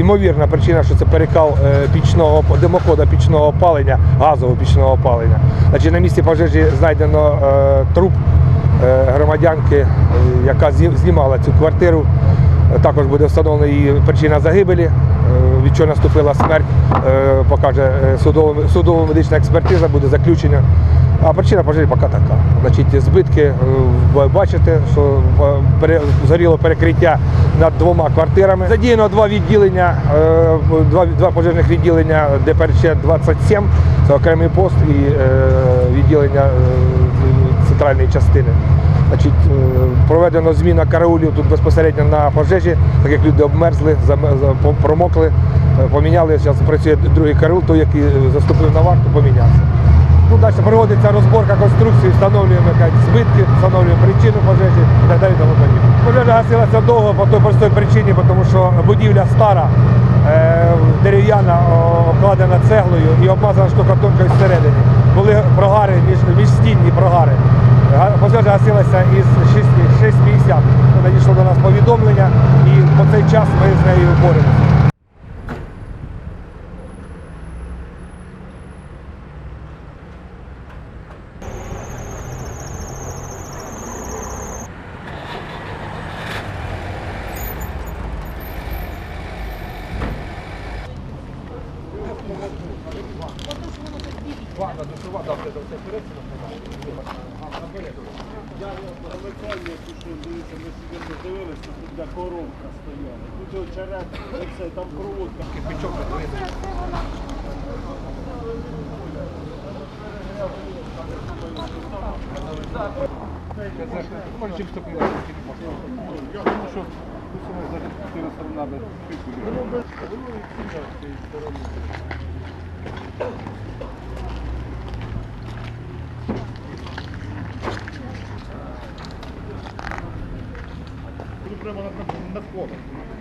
ймовірна причина, що це перекал е, пічного димохода пічного опалення, газового пічного опалення. Значить, на місці пожежі знайдено е, труп е, громадянки, яка знімала цю квартиру. Також буде встановлена її причина загибелі, від чого наступила смерть, покаже судово- судово-медична експертиза, буде заключення. А причина пожежі поки така. Значить, збитки, е, ви бачите, що е, згоріло перекриття над двома квартирами. Задіяно два відділення, е, два, два пожежних відділення ДПРЧ 27, це окремий пост і відділення центральної частини. Значить, проведено зміна караулів тут безпосередньо на пожежі, так як люди обмерзли, промокли, поміняли. Зараз працює другий караул, той, який заступив на варту, помінявся. Далі проводиться розборка конструкції, встановлюємо як збитки, встановлюємо причину пожежі і так далі. Тому. Пожежа гасилася довго по той простій причині, тому що будівля стара, е, дерев'яна, обкладена цеглою і обмазана штукатуркою всередині. Були прогари, між, міжстінні прогари. Пожежа гасилася із 6 6.50. Надійшло до нас повідомлення і по цей час ми з нею боремося. Замикання, тут що дивіться, ми сьогодні дивилися, тут де коробка стояла. Тут очерет, оце, там проводка. Я думаю, що тут саме за чотири сторони над, над